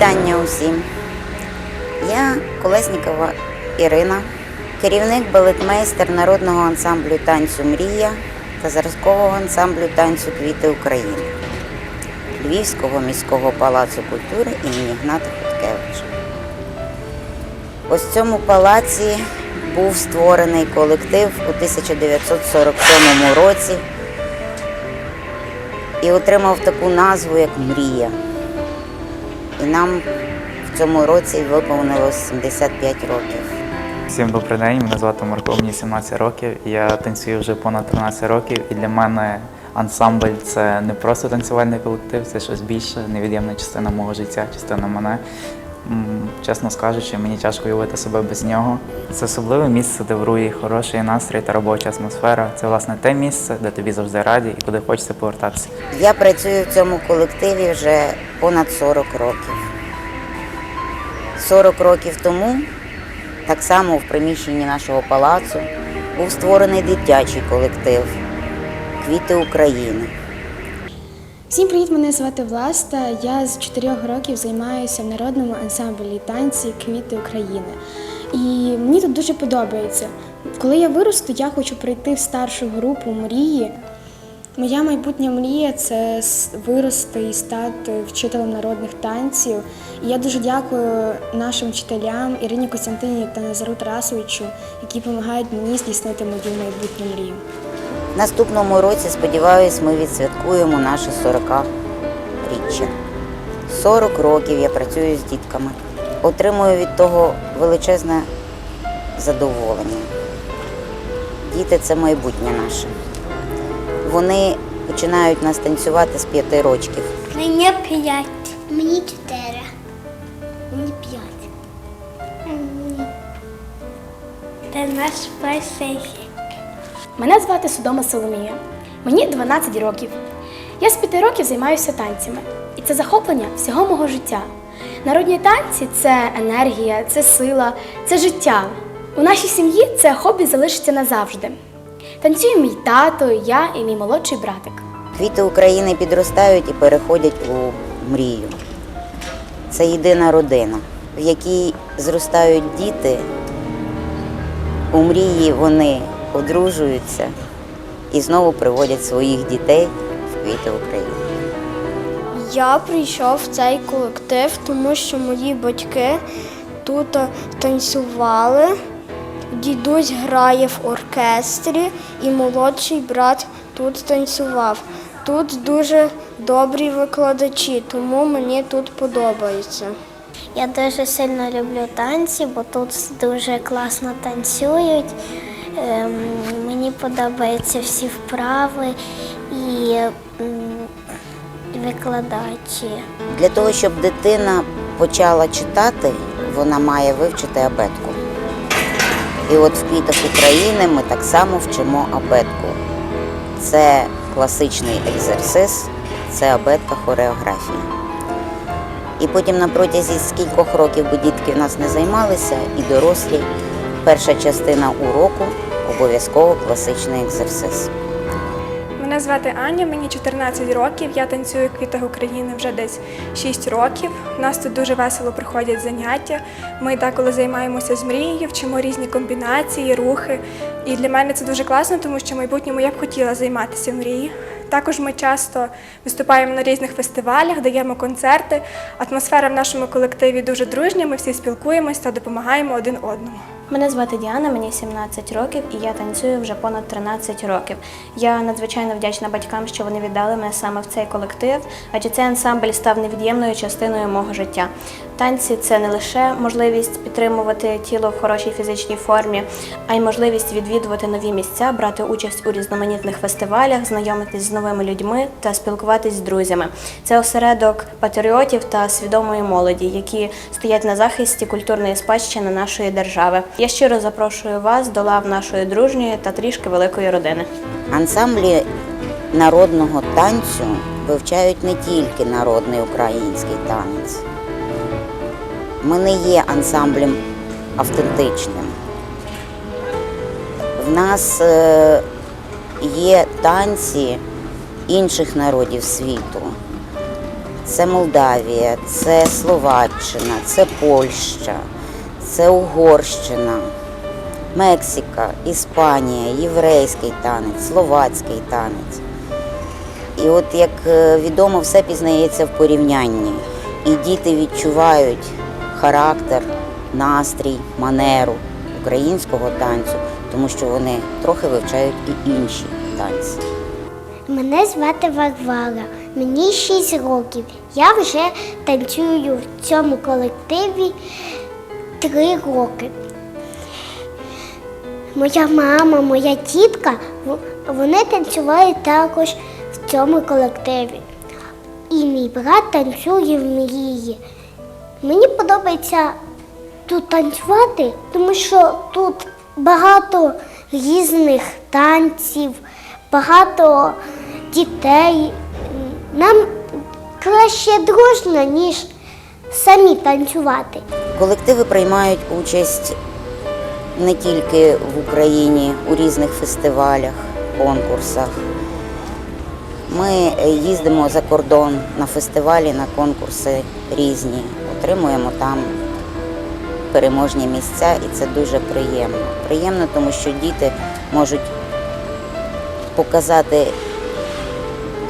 вітання усім. Я Колеснікова Ірина, керівник балетмейстер народного ансамблю танцю Мрія та зразкового ансамблю танцю Квіти України Львівського міського палацу культури імені Гната Хоткевича. Ось в цьому палаці був створений колектив у 1947 році і отримав таку назву, як Мрія. І нам в цьому році виповнилось 75 років. Всім добрий день, мене звати Марко, мені 17 років. Я танцюю вже понад 13 років, і для мене ансамбль це не просто танцювальний колектив, це щось більше, невід'ємна частина мого життя, частина мене. Чесно скажучи, мені тяжко уявити себе без нього. Це особливе місце, де вирує хороший настрій та робоча атмосфера. Це власне те місце, де тобі завжди раді і куди хочеться повертатися. Я працюю в цьому колективі вже понад 40 років. 40 років тому, так само в приміщенні нашого палацу, був створений дитячий колектив Квіти України. Всім привіт! Мене звати Власта. Я з 4 років займаюся в народному ансамблі танці Квіти України. І мені тут дуже подобається. Коли я виросту, я хочу прийти в старшу групу мрії. Моя майбутня мрія це вирости і стати вчителем народних танців. І я дуже дякую нашим вчителям Ірині Костянтинівні та Назару Тарасовичу, які допомагають мені здійснити мою майбутню мрію. Наступному році, сподіваюсь, ми відсвяткуємо наше 40-річчя. 40 років я працюю з дітками. Отримую від того величезне задоволення. Діти це майбутнє наше. Вони починають нас танцювати з п'яти рочків. Мені п'ять. Мені чотири. Мені п'ять. Це наш перший. Мене звати Судома Соломія. Мені 12 років. Я з 5 років займаюся танцями, і це захоплення всього мого життя. Народні танці це енергія, це сила, це життя. У нашій сім'ї це хобі залишиться назавжди. Танцює мій тато, я і мій молодший братик. Квіти України підростають і переходять у мрію. Це єдина родина, в якій зростають діти. У мрії вони одружуються і знову приводять своїх дітей в квіти України. Я прийшов в цей колектив, тому що мої батьки тут танцювали. Дідусь грає в оркестрі і молодший брат тут танцював. Тут дуже добрі викладачі, тому мені тут подобається. Я дуже сильно люблю танці, бо тут дуже класно танцюють. Ем, мені подобаються всі вправи і викладачі. Для того, щоб дитина почала читати, вона має вивчити абетку. І от в квітах України ми так само вчимо абетку. Це класичний екзерсис, це абетка хореографії. І потім на протязі скількох років, бо дітки в нас не займалися, і дорослі, перша частина уроку обов'язково класичний екзерсис. Мене звати Аня, мені 14 років. Я танцюю в квітах України вже десь 6 років. У нас тут дуже весело проходять заняття. Ми деколи займаємося з мрією, вчимо різні комбінації, рухи. І для мене це дуже класно, тому що в майбутньому я б хотіла займатися мрії. Також ми часто виступаємо на різних фестивалях, даємо концерти. Атмосфера в нашому колективі дуже дружня. Ми всі спілкуємося та допомагаємо один одному. Мене звати Діана, мені 17 років, і я танцюю вже понад 13 років. Я надзвичайно вдячна батькам, що вони віддали мене саме в цей колектив, адже цей ансамбль став невід'ємною частиною мого життя. Танці це не лише можливість підтримувати тіло в хорошій фізичній формі, а й можливість відвідувати нові місця, брати участь у різноманітних фестивалях, знайомитись з новими людьми та спілкуватись з друзями. Це осередок патріотів та свідомої молоді, які стоять на захисті культурної спадщини нашої держави. Я щиро запрошую вас до лав нашої дружньої та трішки великої родини. Ансамблі народного танцю вивчають не тільки народний український танець. Ми не є ансамблем автентичним. В нас е, є танці інших народів світу. це Молдавія, це Словаччина, це Польща, це Угорщина, Мексика, Іспанія, єврейський танець, словацький танець. І от як е, відомо, все пізнається в порівнянні. І діти відчувають характер, настрій, манеру українського танцю, тому що вони трохи вивчають і інші танці. Мене звати Варвара, мені 6 років. Я вже танцюю в цьому колективі 3 роки. Моя мама, моя тітка, вони танцювали також в цьому колективі. І мій брат танцює в мрії. Мені подобається тут танцювати, тому що тут багато різних танців, багато дітей. Нам краще дружно, ніж самі танцювати. Колективи приймають участь не тільки в Україні у різних фестивалях, конкурсах. Ми їздимо за кордон на фестивалі, на конкурси різні, отримуємо там переможні місця, і це дуже приємно. Приємно, тому що діти можуть показати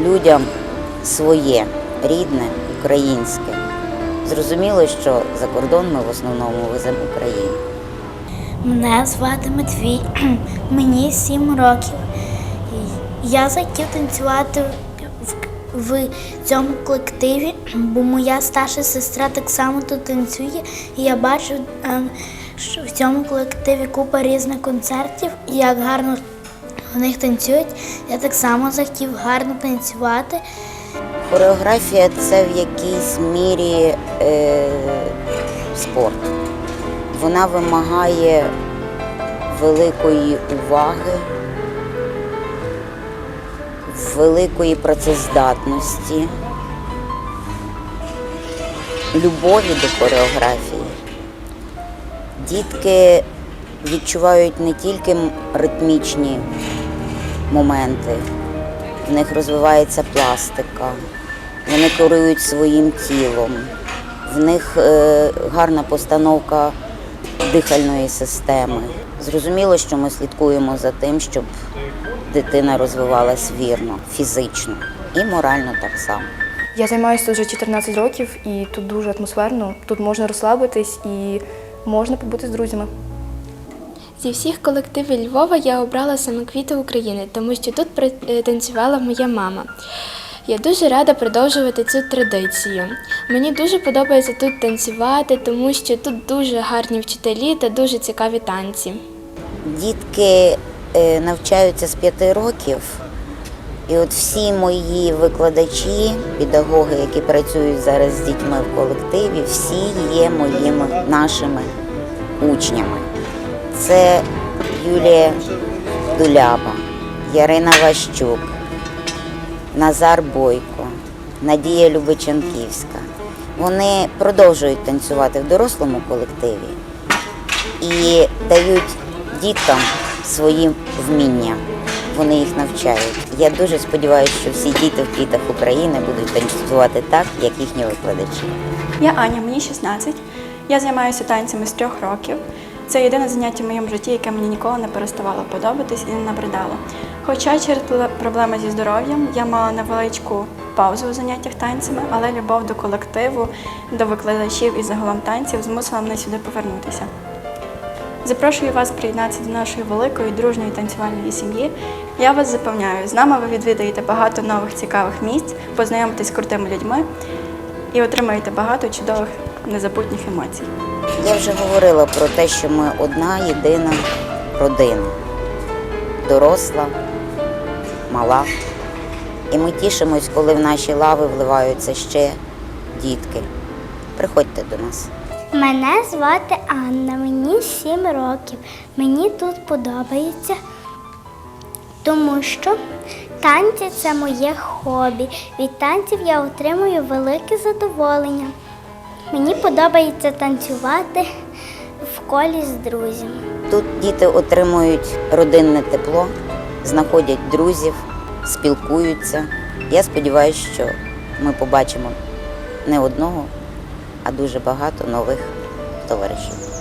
людям своє рідне, українське. Зрозуміло, що за кордон ми в основному веземо Україну. Мене звати Матвій, мені 7 років. Я захотів танцювати в, цьому колективі, бо моя старша сестра так само тут танцює. І я бачу, ем, що в цьому колективі купа різних концертів, і як гарно в них танцюють. Я так само захотів гарно танцювати. Хореографія це в якійсь мірі е, спорт. Вона вимагає великої уваги, великої працездатності, любові до хореографії. Дітки відчувають не тільки ритмічні моменти, в них розвивається пластика, вони керують своїм тілом, в них е, гарна постановка дихальної системи. Зрозуміло, що ми слідкуємо за тим, щоб дитина розвивалась вірно, фізично і морально так само. Я займаюся тут вже 14 років і тут дуже атмосферно. Тут можна розслабитись і можна побути з друзями. Зі всіх колективів Львова я обрала саме квіти України, тому що тут е, танцювала моя мама. Я дуже рада продовжувати цю традицію. Мені дуже подобається тут танцювати, тому що тут дуже гарні вчителі та дуже цікаві танці. Дітки навчаються з п'яти років, і от всі мої викладачі, педагоги, які працюють зараз з дітьми в колективі, всі є моїми нашими учнями. Це Юлія Дуляба, Ярина Ващук, Назар Бойко, Надія Любиченківська. Вони продовжують танцювати в дорослому колективі і дають діткам свої вміння. Вони їх навчають. Я дуже сподіваюся, що всі діти в квітах України будуть танцювати так, як їхні викладачі. Я Аня, мені 16. Я займаюся танцями з трьох років. Це єдине заняття в моєму житті, яке мені ніколи не переставало подобатись і не набридало. Хоча через проблеми зі здоров'ям я мала невеличку паузу у заняттях танцями, але любов до колективу, до викладачів і загалом танців змусила мене сюди повернутися. Запрошую вас приєднатися до нашої великої дружньої танцювальної сім'ї. Я вас запевняю, з нами ви відвідаєте багато нових цікавих місць, познайомитесь з крутими людьми і отримаєте багато чудових незабутніх емоцій. Я вже говорила про те, що ми одна єдина родина. Доросла, мала. І ми тішимось, коли в наші лави вливаються ще дітки. Приходьте до нас. Мене звати Анна, мені 7 років. Мені тут подобається, тому що танці це моє хобі. Від танців я отримую велике задоволення. Мені подобається танцювати в колі з друзями. Тут діти отримують родинне тепло, знаходять друзів, спілкуються. Я сподіваюся, що ми побачимо не одного, а дуже багато нових товаришів.